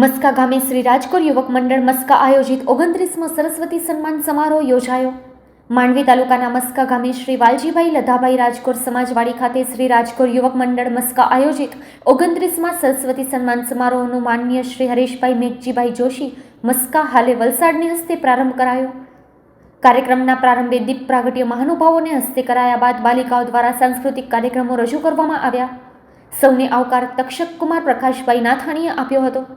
મસ્કા ગામે શ્રી રાજકોર યુવક મંડળ મસ્કા આયોજિત ઓગણત્રીસમો સરસ્વતી સન્માન સમારોહ યોજાયો. માંડવી તાલુકાના મસ્કા ગામે શ્રી વાલજીભાઈ લધાભાઈ રાજકોર સમાજવાડી ખાતે શ્રી રાજકોર યુવક મંડળ મસ્કા આયોજિત ઓગણત્રીસમાં સરસ્વતી સન્માન સમારોહનું માનનીય શ્રી હરેશભાઈ મેઘજીભાઈ જોશી મસ્કા હાલે વલસાડની હસ્તે પ્રારંભ કરાયો. કાર્યક્રમના પ્રારંભે દીપ પ્રાગટ્ય મહાનુભાવોને હસ્તે કરાયા બાદ બાલિકાઓ દ્વારા સાંસ્કૃતિક કાર્યક્રમો રજૂ કરવામાં આવ્યા. સૌને આવકાર તક્ષક કુમાર પ્રકાશભાઈ નાથાણીએ આપ્યો હતો.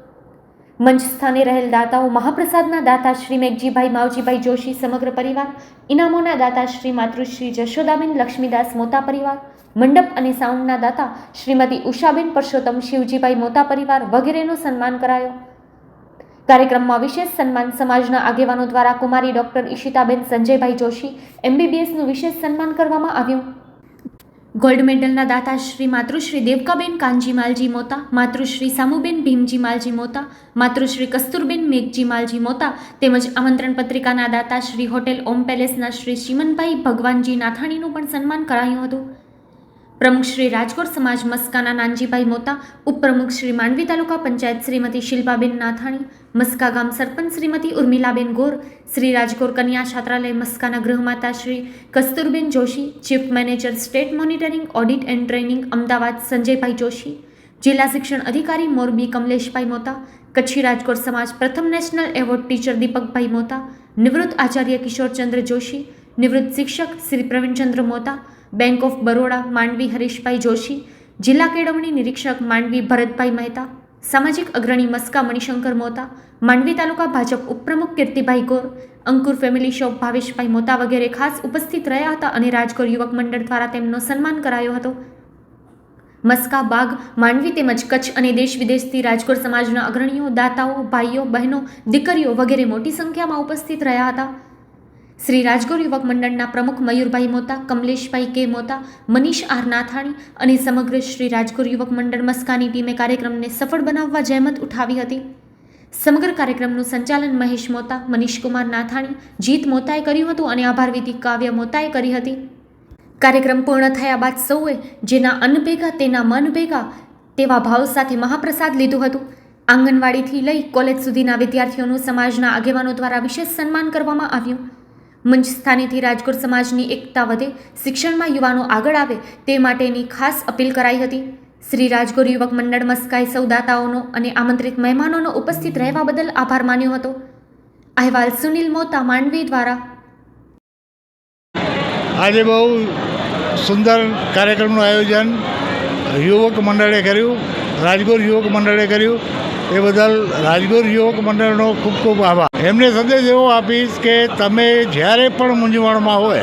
મંચ સ્થાને રહેલ દાતાઓ મહાપ્રસાદના દાતા શ્રી મેઘજીભાઈ, માવજીભાઈ જોશી સમગ્ર પરિવાર, ઇનામોના દાતા શ્રી માતૃશ્રી જશોદાબેન, લક્ષ્મીદાસ મોતા પરિવાર, મંડપ અને સાઉન્ડના દાતા શ્રીમતી ઉષાબેન પરસોત્તમ, શિવજીભાઈ મોતા પરિવાર વગેરેનું સન્માન કરાયો. કાર્યક્રમમાં વિશેષ સન્માન સમાજના આગેવાનો દ્વારા કુમારી ડોક્ટર ઈશિતાબેન સંજયભાઈ જોશી, એમબીબીએસનું વિશેષ સન્માન કરવામાં આવ્યું. ગોલ્ડ મેડલના દાતા શ્રી માતૃશ્રી દેવકાબેન કાનજી માલજી મોતા, માતૃશ્રી સામુબેન ભીમજી માલજી મોતા, માતૃશ્રી કસ્તુરબેન મેઘજી માલજી મોતા તેમજ આમંત્રણ પત્રિકાના દાતા શ્રી હોટેલ ઓમ પેલેસના શ્રી શ્રીમનભાઈ ભગવાનજી નાથાણીનું પણ સન્માન કરાયું હતું. પ્રમુખ શ્રી રાજકોટ સમાજ મસ્કાના નાનજીભાઈ મોતા, ઉપપ્રમુખ શ્રી માંડવી તાલુકા પંચાયત શ્રીમતી શિલ્પાબેન નાથાણી, મસ્કા ગામ સરપંચ શ્રીમતી ઉર્મિલાબેન ગોર, શ્રી રાજકોટ કન્યા છાત્રાલય મસ્કાના ગૃહમાતા Shri Kasturben Joshi, chief manager state monitoring, audit and training Ahmedabad Sanjaybhai Joshi, જિલ્લા શિક્ષણ અધિકારી મોરબી કમલેશભાઈ મોતા, કચ્છી રાજકોટ સમાજ પ્રથમ national award teacher Deepakbhai Mota, નિવૃત્ત આચાર્ય કિશોરચંદ્ર જોશી, નિવૃત્ત શિક્ષક શ્રી પ્રવીણચંદ્ર મોતા બેંક ઓફ બરોડા માંડવી હરીશભાઈ જોશી, જિલ્લા કેળવણી નિરીક્ષક માંડવી ભરતભાઈ મહેતા, સામાજિક અગ્રણી મસ્કા મણિશંકર મોતા, માંડવી તાલુકા ભાજપ ઉપપ્રમુખ કીર્તિભાઈ ગોર, અંકુર ફેમિલી શોપ ભાવેશભાઈ મોતા વગેરે ખાસ ઉપસ્થિત રહ્યા હતા અને રાજકોર યુવક મંડળ દ્વારા તેમનો સન્માન કરાયો હતો. મસ્કા બાગ, માંડવી તેમજ કચ્છ અને દેશ વિદેશથી રાજકોટ સમાજના અગ્રણીઓ, દાતાઓ, ભાઈઓ, બહેનો, દીકરીઓ વગેરે મોટી સંખ્યામાં ઉપસ્થિત રહ્યા હતા. શ્રી રાજગોર યુવક મંડળના પ્રમુખ મયુરભાઈ મોતા, કમલેશભાઈ કે મોતા, મનીષ આર નાથાણી અને સમગ્ર શ્રી રાજગોર યુવક મંડળ મસ્કાની ટીમે કાર્યક્રમને સફળ બનાવવા જહેમત ઉઠાવી હતી. સમગ્ર કાર્યક્રમનું સંચાલન મહેશ મોતા મનીષકુમાર નાથાણી, જીત મોતાએ કર્યું હતું અને આભારવિધિ કાવ્ય મોતાએ કરી હતી. કાર્યક્રમ પૂર્ણ થયા બાદ સૌએ જેના અન્ન ભેગા, તેના મન ભેગા, તેવા ભાવ સાથે મહાપ્રસાદ લીધું હતું. આંગણવાડીથી લઈ કોલેજ સુધીના વિદ્યાર્થીઓનું સમાજના આગેવાનો દ્વારા વિશેષ સન્માન કરવામાં આવ્યું. મંચ સ્થાનેથી રાજકોટ સમાજની એકતા વધે, શિક્ષણમાં યુવાનો આગળ આવે, તે માટેની ખાસ અપીલ કરાઈ હતી. શ્રી રાજગોર યુવક મંડળ મસ્કાએ સૌદાતાઓનો અને આમંત્રિત મહેમાનોનો ઉપસ્થિત રહેવા બદલ આભાર માન્યો હતો. અહેવાલ સુનિલ મોતા, માંડવી દ્વારા. આજે બહુ સુંદર કાર્યક્રમનું આયોજન યુવક મંડળે કર્યું રાજગોર યુવક મંડળે કર્યું. એ બદલ રાજગીર યુવક મંડળનો ખૂબ ખૂબ આભાર. એમને સંદેશ એવો આપીશ કે તમે જ્યારે પણ મૂંઝવણમાં હોય,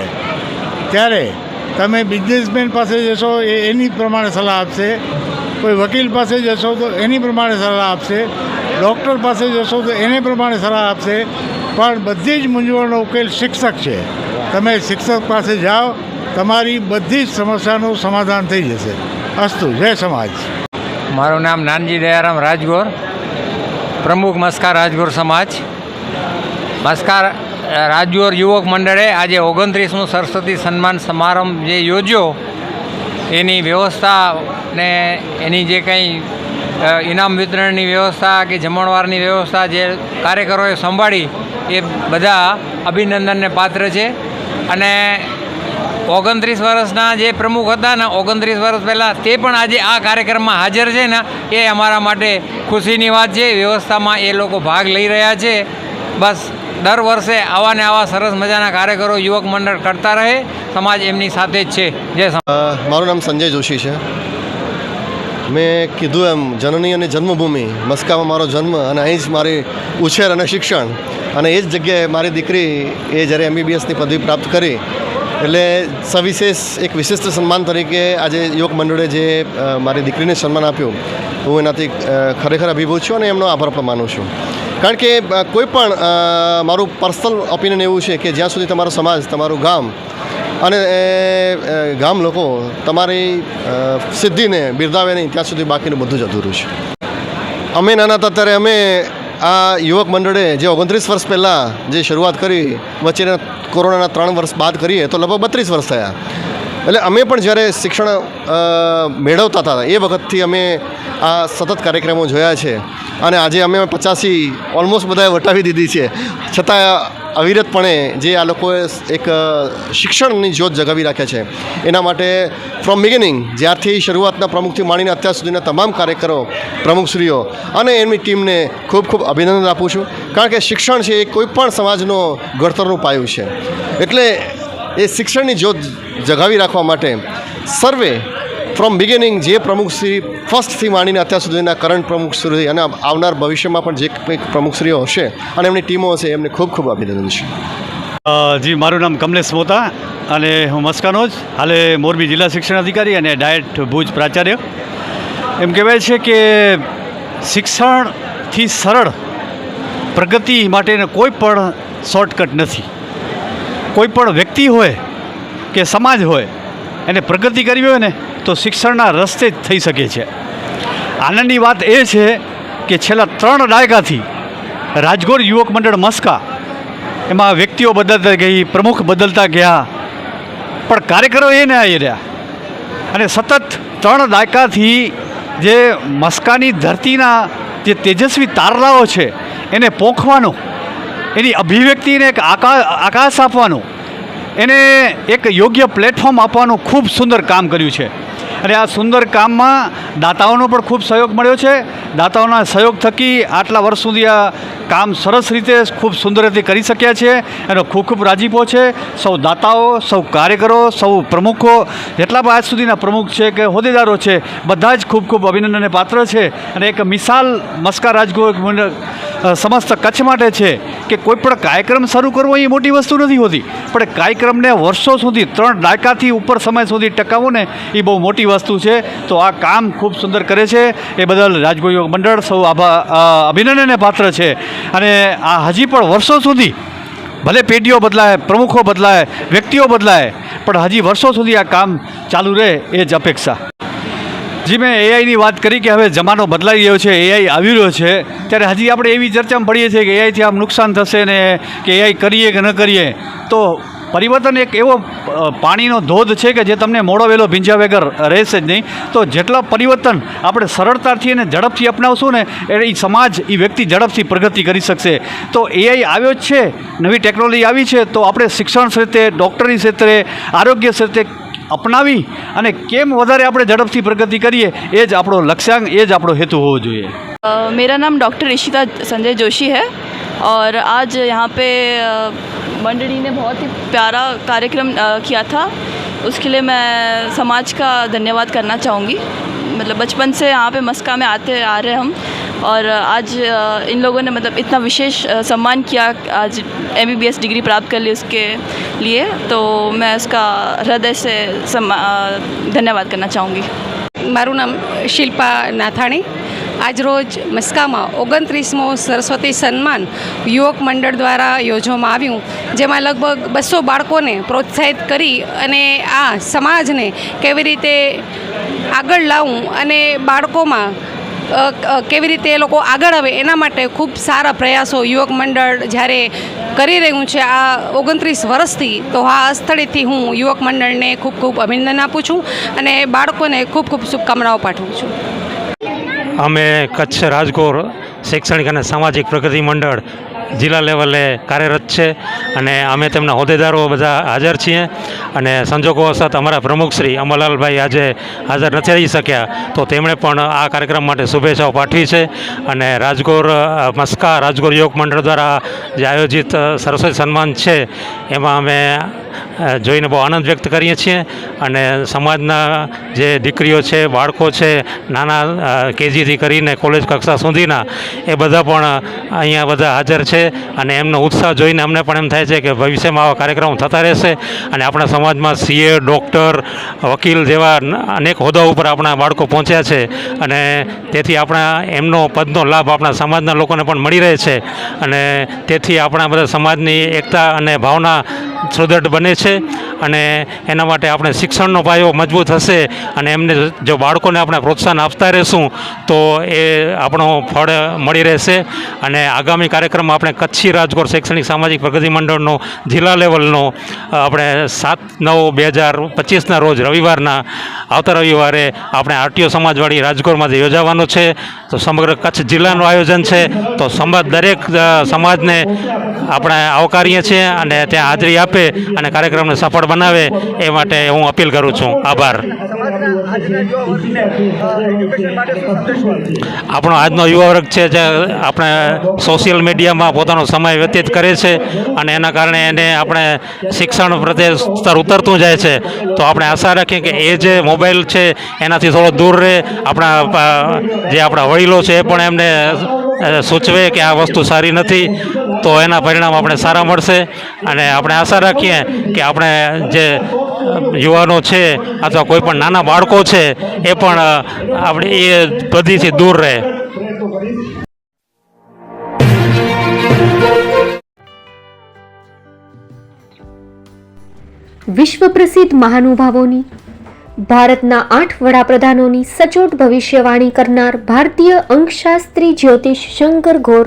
ત્યારે તમે બિઝનેસમેન પાસે જશો, એ એની પ્રમાણે સલાહ આપશે. કોઈ વકીલ પાસે જશો, તો એની પ્રમાણે સલાહ આપશે. ડૉક્ટર પાસે જશો, તો એને પ્રમાણે સલાહ આપશે. પણ બધી જ મૂંઝવણનો ઉકેલ શિક્ષક છે. તમે શિક્ષક પાસે જાઓ, તમારી બધી જ સમસ્યાનું સમાધાન થઈ જશે. અસ્તુ, જય સમાજ. મારું નામ નાનજી દયારામ રાજગોર. પ્રમુખ મસ્કાર રાજગોર સમાજ. મસ્કાર રાજગોર યુવક મંડળે આજે ઓગણત્રીસમું સરસ્વતી સન્માન સમારંભ જે યોજ્યો, એની વ્યવસ્થા ને એની જે કંઈ ઇનામ વિતરણની વ્યવસ્થા કે જમણવારની વ્યવસ્થા જે કાર્યકરોએ સંભાળી, એ બધા અભિનંદનને પાત્ર છે. અને ઓગણત્રીસ વર્ષના જે પ્રમુખ હતા ને ઓગણત્રીસ વર્ષ પહેલાં તે પણ આજે આ કાર્યક્રમમાં હાજર છે ને એ અમારા માટે ખુશીની વાત છે. વ્યવસ્થામાં એ લોકો ભાગ લઈ રહ્યા છે. બસ દર વર્ષે આવા ને આવા સરસ મજાના કાર્યકરો યુવક મંડળ કરતા રહે. સમાજ એમની સાથે જ છે. જય મારું નામ સંજય જોશી છે. મેં કીધું એમ, જનની અને જન્મભૂમિ, મસ્કામાં મારો જન્મ અને અહીં જ મારી ઉછેર અને શિક્ષણ. અને એ જ જગ્યાએ મારી દીકરી એ જ્યારે એમબીબીએસની પદવી પ્રાપ્ત કરી એટલે સવિશેષ એક વિશિષ્ટ સન્માન તરીકે આજે યોગ મંડળે જે મારી દીકરીને સન્માન આપ્યું, હું એનાથી ખરેખર અભિભૂત છું અને એમનો આભાર પણ માનું છું. કારણ કે કોઈપણ કોઈ પણ મારું પર્સનલ ઓપિનિયન એવું છે કે જ્યાં સુધી તમારો સમાજ, તમારું ગામ અને ગામ લોકો તમારી સિદ્ધિને બિરદાવે નહીં, ત્યાં સુધી બાકીનું બધું જ અધૂરું છે. અમે નાના હતા ત્યારે અમે આ યુવક મંડળે જે ઓગણત્રીસ વર્ષ પહેલાં જે શરૂઆત કરી, વચ્ચેના કોરોનાના ત્રણ વર્ષ બાદ કરીએ, તો લગભગ બત્રીસ વર્ષ થયા. એટલે અમે પણ જ્યારે શિક્ષણ મેળવતા હતા, એ વખતથી અમે આ સતત કાર્યક્રમો જોયા છે. અને આજે અમે પચાસી, ઓલમોસ્ટ બધાએ વટાવી દીધી છે. છતાં અવિરતપણે જે આ લોકોએ એક શિક્ષણની જ્યોત જગાવી રાખ્યા છે, એના માટે ફ્રોમ બિગિનિંગ જ્યારથી શરૂઆતના પ્રમુખથી માંડીને અત્યાર સુધીના તમામ કાર્યકરો, પ્રમુખશ્રીઓ અને એમની ટીમને ખૂબ ખૂબ અભિનંદન આપું છું, કારણ કે શિક્ષણ છે એ કોઈપણ સમાજનો ઘડતરનું પાયું છે એટલે એ શિક્ષણની જ્યોત જગાવી રાખવા માટે સર્વે ફ્રોમ બિગિનિંગ જે પ્રમુખશ્રી ફર્સ્ટથી માંડીને અત્યાર સુધીના કરંટ પ્રમુખશ્રી અને આવનાર ભવિષ્યમાં પણ જે કંઈક પ્રમુખશ્રીઓ હશે અને એમની ટીમો હશે, એમને ખૂબ ખૂબ અભિનંદન છે. જી, મારું નામ કમલેશ મોતા અને હું મસ્કાનો જ હાલે મોરબી જિલ્લા શિક્ષણ અધિકારી અને ડાયટ ભુજ પ્રાચાર્ય. એમ કહેવાય છે કે શિક્ષણથી સરળ પ્રગતિ માટેનો કોઈ પણ શોર્ટકટ નથી. કોઈ પણ વ્યક્તિ હોય કે સમાજ હોય એને પ્રગતિ કરવી હોય ને, તો શિક્ષણના રસ્તે જ થઈ શકે છે. આનંદની વાત એ છે કે છેલ્લા ત્રણ દાયકાથી રાજગોર યુવક મંડળ મસ્કા એમાં વ્યક્તિઓ બદલતા ગઈ, પ્રમુખ બદલતા ગયા, પણ કાર્યકરો એ ને આવી રહ્યા. અને સતત ત્રણ દાયકાથી જે મસ્કાની ધરતીના જે તેજસ્વી તારલાઓ છે, એને પોંખવાનો, એની અભિવ્યક્તિને એક આકા, આકાશ આપવાનું એને એક યોગ્ય પ્લેટફોર્મ આપવાનું ખૂબ સુંદર કામ કર્યું છે. અને આ સુંદર કામમાં દાતાઓનો પણ ખૂબ સહયોગ મળ્યો છે. દાતાઓના સહયોગ થકી આટલા વર્ષ સુધી આ કામ સરસ રીતે ખૂબ સુંદર રીતે કરી શક્યા છે એનો ખૂબ ખૂબ રાજીપો છે. સૌ દાતાઓ, સૌ કાર્યકરો, સૌ પ્રમુખો, જેટલા પણ આજ સુધીના પ્રમુખ છે કે હોદ્દેદારો છે, બધા જ ખૂબ ખૂબ અભિનંદનને પાત્ર છે. અને એક મિસાલ મસ્કા રાજગોર સમસ્ત કચ્છ માટે છે કે કોઈ પણ કાર્યક્રમ શરૂ કરવો એ મોટી વસ્તુ નથી હોતી. પણ કાર્યક્રમને વર્ષો સુધી, ત્રણ દાયકાથી ઉપર સમય સુધી ટકાવો ને એ બહુ મોટી વસ્તુ છે. તો આ કામ ખૂબ સુંદર કરે છે. એ બદલ રાજગોયોગ મંડળ સૌ આભા અભિનંદનને પાત્ર છે. અને આ હજી પણ વર્ષો સુધી ભલે પેઢીઓ બદલાય, પ્રમુખો બદલાય, વ્યક્તિઓ બદલાય, પણ હજી વર્ષો સુધી આ કામ ચાલુ રહે એ જ અપેક્ષા. જી મેં એઆઈની વાત કરી કે હવે જમાનો બદલાઈ રહ્યો છે એઆઈ આવી રહ્યો છે, ત્યારે હજી આપણે એવી ચર્ચામાં પડીએ છીએ કે એઆઈથી આમ નુકસાન થશે ને કે એઆઈ કરીએ કે ન કરીએ. તો પરિવર્તન એક એવો પાણીનો ધોધ છે કે જે તમને મોડો વેલો ભીંજ્યા વગર રહેશે જ નહીં. તો જેટલા પરિવર્તન આપણે સરળતાથી અને ઝડપથી અપનાવશું ને, એ સમાજ એ વ્યક્તિ ઝડપથી પ્રગતિ કરી શકશે. તો એઆઈ આવ્યો જ છે, નવી ટેકનોલોજી આવી છે, તો આપણે શિક્ષણ ક્ષેત્રે, ડૉક્ટરી ક્ષેત્રે, આરોગ્ય ક્ષેત્રે અપનાવી અને કેમ વધારે આપણે ઝડપથી પ્રગતિ કરીએ એ જ આપણો લક્ષ્યાંક એ જ આપણો હેતુ હોવો જોઈએ अ, मेरा नाम डॉक्टर ऋषिता संजय जोशी है और आज यहाँ पे अ, मंडली ने बहुत ही प्यारा कार्यक्रम अ, किया था उसके लिए मैं समाज का धन्यवाद करना चाहूँगी मतलब बचपन से यहाँ पे मस्का में आते आ रहे हम और आज अ, इन लोगों ने मतलब इतना विशेष अ, सम्मान किया आज एम डिग्री प्राप्त कर ली उसके लिए तो मैं उसका हृदय से सम्मा- अ, धन्यवाद करना चाहूँगी મારું નામ શિલ્પા નાથાણી આજરોજ મસ્કામાં ઓગણત્રીસમો સરસ્વતી સન્માન યુવક મંડળ દ્વારા યોજવામાં આવ્યું જેમાં લગભગ બસો બાળકોને પ્રોત્સાહિત કરી અને આ સમાજને કેવી રીતે આગળ લાવવું અને બાળકોમાં અ, અ, કેવી રીતે એ લોકો આગળ આવે એના માટે ખૂબ સારા પ્રયાસો યુવક મંડળ જ્યારે કરી રહ્યું છે આ ઓગણત્રીસ વર્ષથી, તો આ સ્થળેથી હું યુવક મંડળને ખૂબ ખૂબ અભિનંદન આપું છું અને બાળકોને ખૂબ ખૂબ શુભકામનાઓ પાઠવું છું. અમે કચ્છ રાજકોટ શૈક્ષણિક અને સામાજિક પ્રગતિ મંડળ જિલ્લા લેવલે કાર્યરત છે અને અમે તેમના હોદ્દેદારો બધા હાજર છીએ અને સંજોગો સંજોગોવશત અમારા પ્રમુખ શ્રી અમરલાલભાઈ આજે હાજર નથી રહી શક્યા તો તેમણે પણ આ કાર્યક્રમ માટે શુભેચ્છાઓ પાઠવી છે અને રાજગોર મસ્કા રાજગોર યોગ મંડળ દ્વારા જે આયોજિત સરસ્વતી સન્માન છે એમાં અમે જોઈને બહુ આનંદ વ્યક્ત કરીએ છીએ અને સમાજના જે દીકરીઓ છે, બાળકો છે, નાના કેજીથી કરીને કોલેજ કક્ષા સુધીના એ બધા પણ અહીંયા બધા હાજર છે અને એમનો ઉત્સાહ જોઈને અમને પણ એમ થાય છે કે ભવિષ્યમાં આવા કાર્યક્રમો થતા રહેશે. અને આપણા સમાજમાં સીએ, ડૉક્ટર, વકીલ જેવા અનેક હોદ્દા ઉપર આપણા બાળકો પહોંચ્યા છે. અને તેથી આપણા એમનો પદનો લાભ આપણા સમાજના લોકોને પણ મળી રહે છે. અને તેથી આપણા બધા સમાજની એકતા અને ભાવના સુદૃઢ બને છે અને એના માટે આપણે શિક્ષણનો પાયો મજબૂત હશે અને એમને જો બાળકોને આપણે પ્રોત્સાહન આપતા રહેશું, તો એ આપણો ફળ મળી રહેશે. અને આગામી કાર્યક્રમ આપણે કચ્છી રાજકોટ શૈક્ષણિક સામાજિક પ્રગતિ મંડળનો જિલ્લા લેવલનો આપણે સાત નવ બે હજાર પચીસના રોજ રવિવારના, આવતા રવિવારે આપણે આરટીઓ સમાજવાળી રાજકોટમાંથી યોજાવાનો છે. તો સમગ્ર કચ્છ જિલ્લાનું આયોજન છે. તો સમાજ દરેક સમાજને આપણે આવકારીએ છીએ અને ત્યાં હાજરી આપે અને કાર્યક્રમને સફળ બનાવે એ માટે હું અપીલ કરું છું. આભાર. આપણો આજનો યુવા વર્ગ છે જે આપણે સોશિયલ મીડિયામાં પોતાનો સમય વ્યતીત કરે છે અને એના કારણે એને આપણે શિક્ષણ પ્રત્યે સ્તર ઉતરતું જાય છે. તો આપણે આશા રાખીએ કે એ જે મોબાઈલ છે એનાથી થોડો દૂર રહે. આપણા જે આપણા વડીલો છે એ પણ એમને સૂચવે કે આ વસ્તુ સારી નથી. તો એના પરિણામ આપણે સારા મળશે. અને આપણે આશા રાખીએ કે આપણે જે યુવાનો છે અથવા કોઈ પણ નાના બાળકો છે, એ પણ આપણે એ બધીથી દૂર રહે. વિશ્વ પ્રસિદ્ધ મહાનુભાવોની, ભારતના આઠ વડાપ્રધાનોની સચોટ ભવિષ્યવાણી કરનાર ભારતીય અંકશાસ્ત્રી જ્યોતિષ શંકર ઘોર